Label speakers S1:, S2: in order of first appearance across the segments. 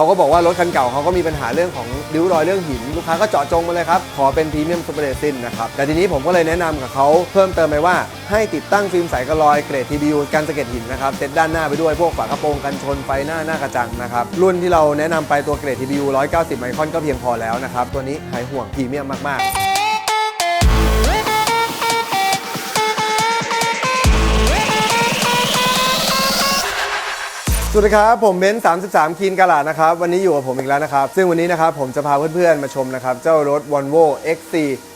S1: เขาก็บอกว่ารถคันเก่าเขาก็มีปัญหาเรื่องของริ้วรอยเรื่องหิน ลูกค้าก็เจาะจงมาเลยครับ ขอเป็นพรีเมียมซูเปอร์เรซินนะครับ แต่ทีนี้ผมก็เลยแนะนำกับเขาเพิ่มเติมไปว่าให้ติดตั้งฟิล์มใสกระลอยเกรดทีบีกันสะเก็ดหินนะครับเซตด้านหน้าไปด้วยพวกฝากระโปรงกันชนไฟหน้าหน้ากระจังนะครับรุ่นที่เราแนะนำไปตัวเกรด TBU 190 ไมครอนก็เพียงพอแล้วนะครับตัวนี้หายห่วงพรีเมียมมากๆ สวัสดีครับ ผมเบนซ์33 คีนกาลาดนะครับ วันนี้อยู่กับผมอีกแล้วนะครับ ซึ่งวันนี้นะครับผมจะพาเพื่อนๆ มาชมนะครับ เจ้ารถ Volvo XC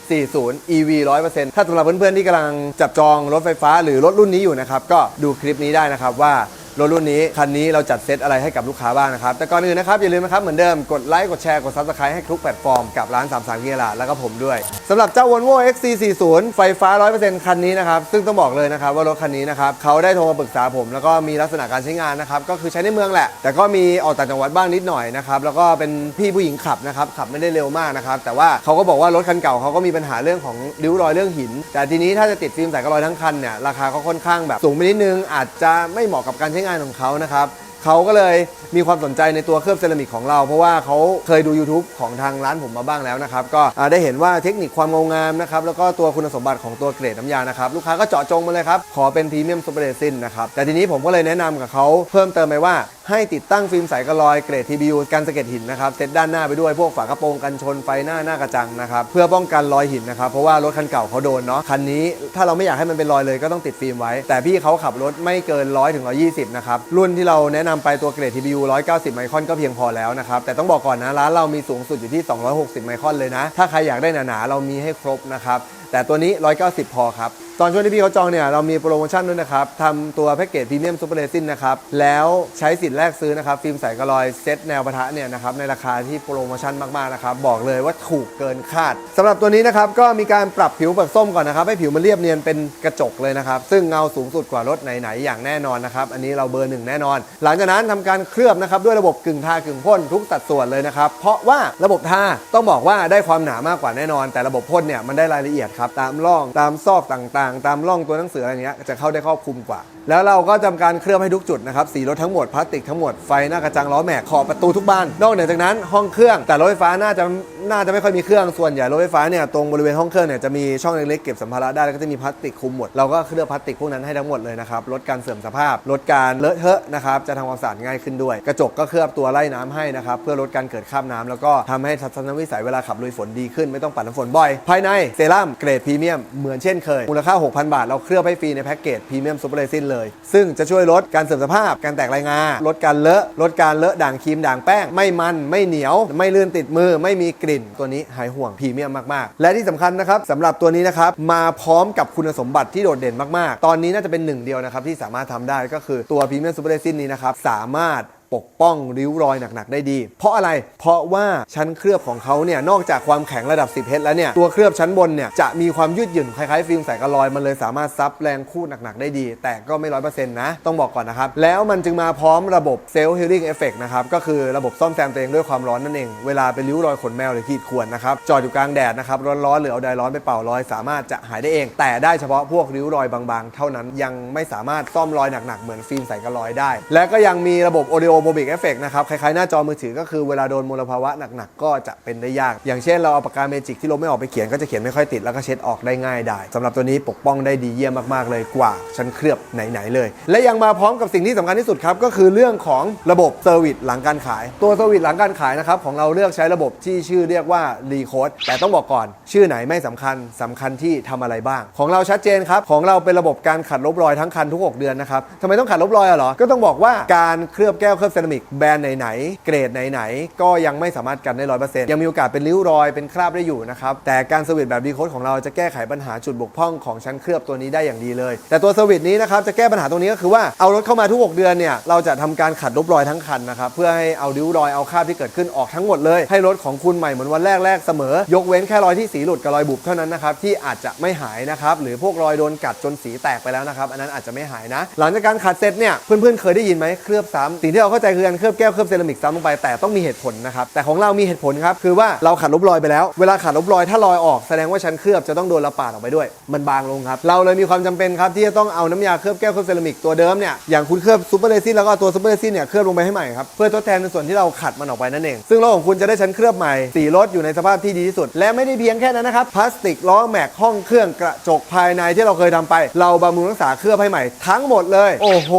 S1: 40 EV 100%ถ้าสำหรับเพื่อนๆ ที่กำลังจับจองรถไฟฟ้าหรือรถรุ่นนี้อยู่นะครับ ก็ดูคลิปนี้ได้นะครับว่า รถรุ่นนี้ คันนี้เราจัดเซตอะไรให้กับลูกค้าบ้างนะครับ แต่ก่อนอื่นนะครับ อย่าลืมนะครับ เหมือนเดิม กดไลค์ กดแชร์ กด Subscribe ให้ทุกแพลตฟอร์มกับร้าน 33กิโลแล้วก็ผมด้วยสำหรับเจ้า Volvo XC40 ไฟฟ้า 100%คันนี้นะครับ ซึ่งต้องบอกเลยนะครับว่ารถคันนี้นะครับเขาได้โทรมาปรึกษาผม แล้วก็มีลักษณะการใช้งานนะครับก็คือใช้ในเมืองแหละ แต่ก็มีออกต่างจังหวัดบ้างนิดหน่อยนะครับแล้วก็เป็นพี่ผู้หญิงขับนะครับขับไม่ได้เร็วมากนะครับแต่ว่าเขาก็บอกว่ารถคันเก่าเขาก็มีปัญหาเรื่องของริ้วรอยเรื่องหิน แต่ทีนี้ถ้าจะติดฟิล์มใสกระรอยทั้งคันเนี่ยราคาก็ค่อนข้างแบบสูงไปนิดนึงอาจจะไม่เหมาะกับการใช้งานของเขานะครับ เขาก็เลยมีความสนใจในตัวเคลือบเซรามิกของเรา เพราะว่าเขาเคยดู YouTube ของทางร้านผมมาบ้างแล้วนะครับ ก็ได้เห็นว่าเทคนิคความงางามนะครับ แล้วก็ตัวคุณสมบัติของตัวเกรดน้ำยานะครับ ลูกค้าก็เจาะจงมาเลยครับ ขอเป็นพรีเมียมซูเปอร์เรซินนะครับ แต่ทีนี้ผมก็เลยแนะนำกับเขาเพิ่มเติมไปว่าให้ติดตั้งฟิล์มใสกระลอยเกรด TBU กันสะเก็ดหินนะครับเซตด้านหน้าไปด้วยพวกฝากระโปรงกันชนไฟหน้าหน้ากระจังนะครับเพื่อป้องกันรอยหินนะครับเพราะว่ารถคันเก่าเขาโดนเนาะคันนี้ถ้าเราไม่อยากให้มันเป็นรอยเลยก็ต้องติดฟิล์มไว้ แต่พี่เขาขับรถไม่เกิน100ถึง120นะครับรุ่นที่เราแนะนำไปตัวเกรด TPU 190 ไมครอนก็เพียงพอแล้วนะครับ แต่ต้องบอกก่อนนะ ร้านเรามีสูงสุดอยู่ที่ 260 ไมครอนเลยนะ ถ้าใครอยากได้หนาๆเรามีให้ครบนะครับแต่ตัวนี้ 190 พอครับ ตอนช่วงที่พี่เขาจองเนี่ยเรามีโปรโมชั่นด้วยนะครับทำตัวแพ็กเกจพรีเมียมซูเปอร์เรซินนะครับ แล้วใช้สิทธิ์แรกซื้อนะครับ ฟิล์มใสกระลอยเซตแนวปะทะเนี่ยนะครับในราคาที่โปรโมชั่นมากๆนะครับ บอกเลยว่าถูกเกินคาดสำหรับตัวนี้นะครับก็มีการปรับผิวเปลือกส้มก่อนนะครับ ให้ผิวมันเรียบเนียนเป็นกระจกเลยนะครับ ซึ่งเงาสูงสุดกว่ารถไหนๆอย่างแน่นอนนะครับอันนี้เราเบอร์หนึ่งแน่นอน หลังจากนั้นทำการเคลือบนะครับด้วยระบบกึ่งทากึ่งพ่นทุกสัดส่วนเลยนะครับเพราะว่าระบบทาต้องบอกว่าได้ความหนามากกว่าแน่นอน แต่ระบบพ่นเนี่ยมันได้รายละเอียดครับตามร่องตามซอกต่างๆ ตามร่องตัวหนังสืออะไรเงี้ยจะเข้าได้ครอบคลุมกว่า แล้วเราก็ทำการเคลือบให้ทุกจุดนะครับสีรถทั้งหมดพลาสติกทั้งหมดไฟหน้ากระจังล้อแม็กขอบประตูทุกบ้านนอกเหนือจากนั้นห้องเครื่องแต่รถไฟฟ้าน่าจะ น่าจะไม่ค่อยมีเครื่องส่วนใหญ่รถไฟฟ้าเนี่ยตรงบริเวณห้องเครื่องเนี่ยจะมีช่องเล็กๆเก็บสัมภาระได้แล้วก็จะมีพลาสติกคลุมหมดเราก็เคลือบพลาสติกพวกนั้นให้ทั้งหมดเลยนะครับลดการเสื่อมสภาพลดการเลอะเทอะนะครับจะทำความสะอาดง่ายขึ้นด้วย กระจกก็เคลือบตัวไล่น้ำให้นะครับเพื่อลดการเกิดคราบน้ำแล้วก็ทำให้ทัศนวิสัยเวลาขับลุยฝนดีขึ้นไม่ต้องปัดน้ำฝนบ่อย ภายในเซรั่มเกรดพรีเมียมเหมือนเช่นเคยมูลค่า 6,000 บาท เราเคลือบให้ฟรีในแพ็กเกจพรีเมียมซูเปอร์เรซินเลย ซึ่งจะช่วยลดการเสื่อมสภาพ การแตกลายงาลดการเลอะลดการเลอะด่างครีมด่างแป้งไม่มันไม่เหนียว ไม่ลื่นติดมือไม่มีกลิ่นตัวนี้หายห่วงพรีเมียมมากๆ และที่สำคัญนะครับสำหรับตัวนี้นะครับมาพร้อมกับคุณสมบัติที่โดดเด่นมากๆ ตอนนี้น่าจะเป็นหนึ่งเดียวนะครับที่สามารถทำได้ก็คือตัวพรีเมียมซูเปอร์เรซินนี้นะครับสามารถ ปกป้องริ้วรอยหนักๆได้ดี เพราะอะไรเพราะว่าชั้นเคลือบของเขาเนี่ยนอกจากความแข็งระดับ 10เฮดแล้วเนี่ยตัวเคลือบชั้นบนเนี่ยจะมีความยืดหยุ่นคล้ายๆฟิล์มใสกระลอยมันเลยสามารถซับแรงคู่หนักๆได้ดี แต่ก็ไม่ร้อยเปอร์เซ็นต์นะ ต้องบอกก่อนนะครับ แล้วมันจึงมาพร้อมระบบเซลล์ฮิลลิ่งเอฟเฟกนะครับ ก็คือระบบซ่อมแซมตัวเองด้วยความร้อนนั่นเอง เวลาเป็นริ้วรอยขนแมวหรือขีดข่วนนะครับ จอดอยู่กลางแดดนะครับ ร้อนๆหรือเอาไดร้อนไปเป่ารอย สามารถจะหายได้เอง แต่ได้เฉพาะพวกริ้วรอยบางๆ เท่านั้นยังไม่สามารถซ่อมรอยหนักๆเหมือนฟิล์มใสกระลอยได้ และก็ยังมีระบบ Audio b o b i c Effect นะครับ คล้ายๆ หน้าจอมือถือก็คือเวลาโดนมลภาวะหนักๆ ก็จะเป็นได้ยาก อย่างเช่นเราเอาปากกาเมจิกที่ลบไม่ออกไปเขียนก็จะเขียนไม่ค่อยติด แล้วก็เช็ดออกได้ง่ายได้สำหรับตัวนี้ปกป้องได้ดีเยี่ยมมากๆเลยกว่าชั้นเคลือบไหนๆเลย และยังมาพร้อมกับสิ่งที่สำคัญที่สุดครับก็คือเรื่องของระบบเซอร์วิสหลังการขาย ตัวเซอร์วิสหลังการขายนะครับของเราเลือกใช้ระบบที่ชื่อเรียกว่ารีโคดแต่ต้องบอกก่อน ชื่อไหนไม่สำคัญสำคัญที่ทำอะไรบ้าง ของเราชัดเจนครับของเราเป็นระบบการขัดลบรอยทั้งคันทุก 6 เดือนนะครับทำไมต้องขัดลบรอยอะหรอก็ต้องบอกว่าการเคลือบแก้วเคลือบเซรามิกแบรนด์ไหนๆ เกรดไหนๆ ก็ยังไม่สามารถกันได้ร้อยเปอร์เซ็นต์ยังมีโอกาสเป็นริ้วรอยเป็นคราบได้อยู่นะครับ แต่การเซอร์วิสแบบรีโคดของเราจะแก้ไขปัญหาจุดบกพร่องของชั้นเคลือบตัวนี้ได้อย่างดีเลย แต่ตัวเซอร์วิสนี้นะครับจะแก้ปัญหาตรงนี้ก็คือว่าเอารถเข้ามาทุก 6 เดือนเนี่ยเราจะทำการขัดลบรอยทั้งคันนะครับเพื่อให้เอาริ้วรอยเอาคราบที่เกิดขึ้นออกทั้งหมดเลยให้รถของคุณใหม่เหมือนวันแรกแรกเสมอ ยกเว้นแค่รอยที่สีหลุดกับรอยบุบเท่านั้นนะครับที่อาจจะไม่หายนะครับหรือพวกรอยโดนกัดจนสีแตกไปแล้วนะครับอันนั้นอาจจะไม่หายนะ หลังจากการขัดเสร็จเนี่ยเพื่อนๆเคยได้ยินไหมเคลือบซ้ำสิ่งที่เราเข้าใจคือการเคลือบแก้วเคลือบเซรามิกซ้ำลงไปแต่ต้องมีเหตุผลนะครับแต่ของเรามีเหตุผลครับคือว่าเราขัดลบรอยไปแล้ว เวลาขัดลบรอยถ้ารอยออกแสดงว่าชั้นเคลือบจะต้องโดนเราปาดออกไปด้วย มันบางลงครับเราเลยมีความจำเป็นครับที่จะต้องเอาน้ำยาเคลือบแก้วเคลือบเซรามิกตัวเดิมเนี่ยอย่างคุณเคลือบซูเปอร์เรซินแล้วก็ตัวซูเปอร์เรซินเนี่ยเคลือบลงไปให้ใหม่ครับเพื่อทดแทนในส่วนที่เราขัดมันออกไปนั่นเอง ซึ่งรถของคุณจะได้ชั้นเคลือบใหม่สีรถอยู่ในสภาพที่ดีที่สุด และไม่ได้เพียงแค่นั้นนะครับพลาสติกล้อแม็กห้องเครื่องกระจกภายในที่เราเคยทำไป เราบำรุงรักษาเคลือบให้ใหม่ทั้งหมดเลย โอ้โห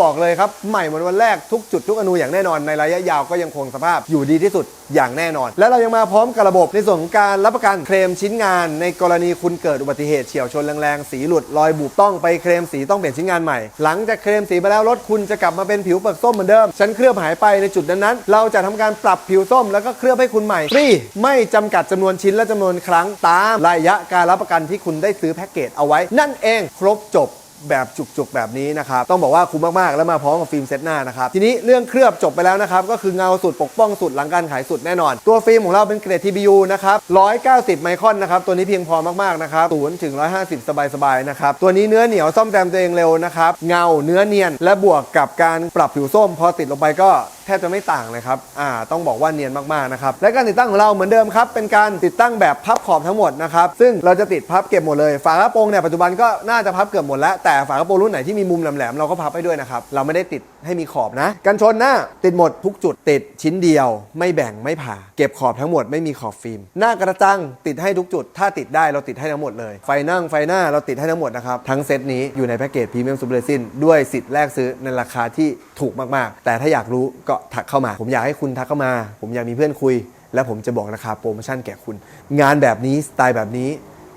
S1: บอกเลยครับใหม่เหมือนวันแรกทุกจุดทุกอนูอย่างแน่นอนในระยะยาวก็ยังคงสภาพอยู่ดีที่สุดอย่างแน่นอน และเรายังมาพร้อมกับระบบในส่วนของการรับประกันเคลมชิ้นงาน ในกรณีคุณเกิดอุบัติเหตุเฉียวชนแรงๆสีหลุดรอยบุบต้องไปเคลมสีต้องเปลี่ยนชิ้นงานใหม่ หลังจากเคลมสีไปแล้วรถคุณจะกลับมาเป็นผิวเปลือกส้มเหมือนเดิมชั้นเคลือบหายไปในจุดนั้นๆเราจะทำการปรับผิวส้มแล้วก็เคลือบให้คุณใหม่ฟรีไม่จำกัดจำนวนชิ้นและจำนวนครั้งตามระยะการรับประกันที่คุณได้ซื้อแพ็กเกจเอาไว้ นั่นเองครบจบ แบบจุกๆแบบนี้นะครับ ต้องบอกว่าคุ้มมากๆ แล้วมาพร้อมกับฟิล์มเซตหน้านะครับ ทีนี้เรื่องเคลือบจบไปแล้วนะครับ ก็คือเงาสุดปกป้องสุดหลังการขายสุดแน่นอน ตัวฟิล์มของเราเป็นเกรด TBU นะครับ 190 ไมครอนนะครับ ตัวนี้เพียงพอมากๆนะครับ0ถึง 150 สบายๆนะครับ ตัวนี้เนื้อเหนียวซ่อมแซมตัวเองเร็วนะครับ เงาเนื้อเนียน และบวกกับการปรับผิวส้ม พอติดลงไปก็แทบจะไม่ต่างเลยครับอ่าต้องบอกว่าเนียนมากๆนะครับและการติดตั้งของเราเหมือนเดิมครับเป็นการติดตั้งแบบพับขอบทั้งหมดนะครับซึ่งเราจะติดพับเก็บหมดเลย ฝากระโปรงเนี่ยปัจจุบันก็น่าจะพับเกือบหมดแล้วแต่ฝากระโปรงรุ่นไหนที่มีมุมแหลมๆเราก็พับให้ด้วยนะครับเราไม่ได้ติดให้มีขอบนะกันชนหน้าติดหมดทุกจุดติดชิ้นเดียว ไม่แบ่งไม่ผ่า เก็บขอบทั้งหมดไม่มีขอบฟิล์มหน้ากระจังติดให้ทุกจุด ถ้าติดได้เราติดให้ทั้งหมดเลย ไฟนั่งไฟหน้าเราติดให้ทั้งหมดนะครับทั้งเซตนี้อยู่ในแพ็กเกจพรีเมียมซูเปอร์เรซินด้วยสิทธิ์แรกซื้อในราคาที่ถูกมากๆ แต่ถ้าอยากรู้ก็ทักเข้ามา ผมอยากให้คุณทักเข้ามา ผมอยากมีเพื่อนคุย และผมจะบอกราคาโปรโมชั่นแก่คุณ งานแบบนี้สไตล์แบบนี้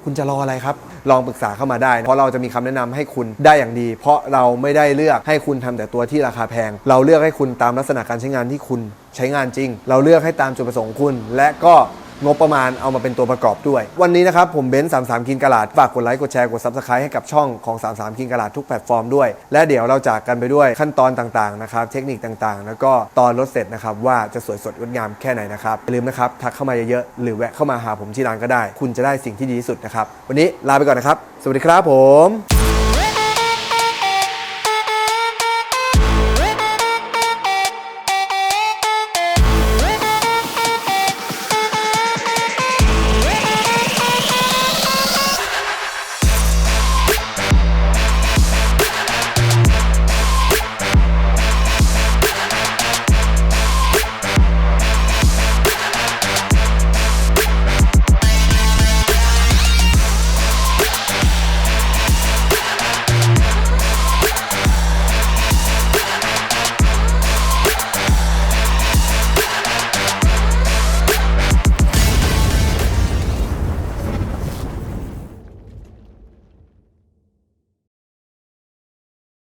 S1: คุณจะรออะไรครับ ลองปรึกษาเข้ามาได้ เพราะเราจะมีคำแนะนำให้คุณได้อย่างดี เพราะเราไม่ได้เลือกให้คุณทำแต่ตัวที่ราคาแพง เราเลือกให้คุณตามลักษณะการใช้งานที่คุณใช้งานจริง เราเลือกให้ตามจุดประสงค์คุณ และก็ งบประมาณเอามาเป็นตัวประกอบด้วย วันนี้นะครับผมเบนซ์33กินกะลาดฝากกดไลค์กดแชร์กด Subscribe ให้กับช่องของ33กินกะลาดทุกแพลตฟอร์มด้วย และเดี๋ยวเราจากกันไปด้วยขั้นตอนต่างๆนะครับเทคนิคต่างๆ แล้วก็ตอนรถเสร็จนะครับว่าจะสวยสดงดงามแค่ไหนนะครับอย่าลืมนะครับทักเข้ามาเยอะๆหรือแวะเข้ามาหาผมที่ร้านก็ได้ คุณจะได้สิ่งที่ดีที่สุดนะครับวันนี้ลาไปก่อนนะครับ สวัสดีครับผม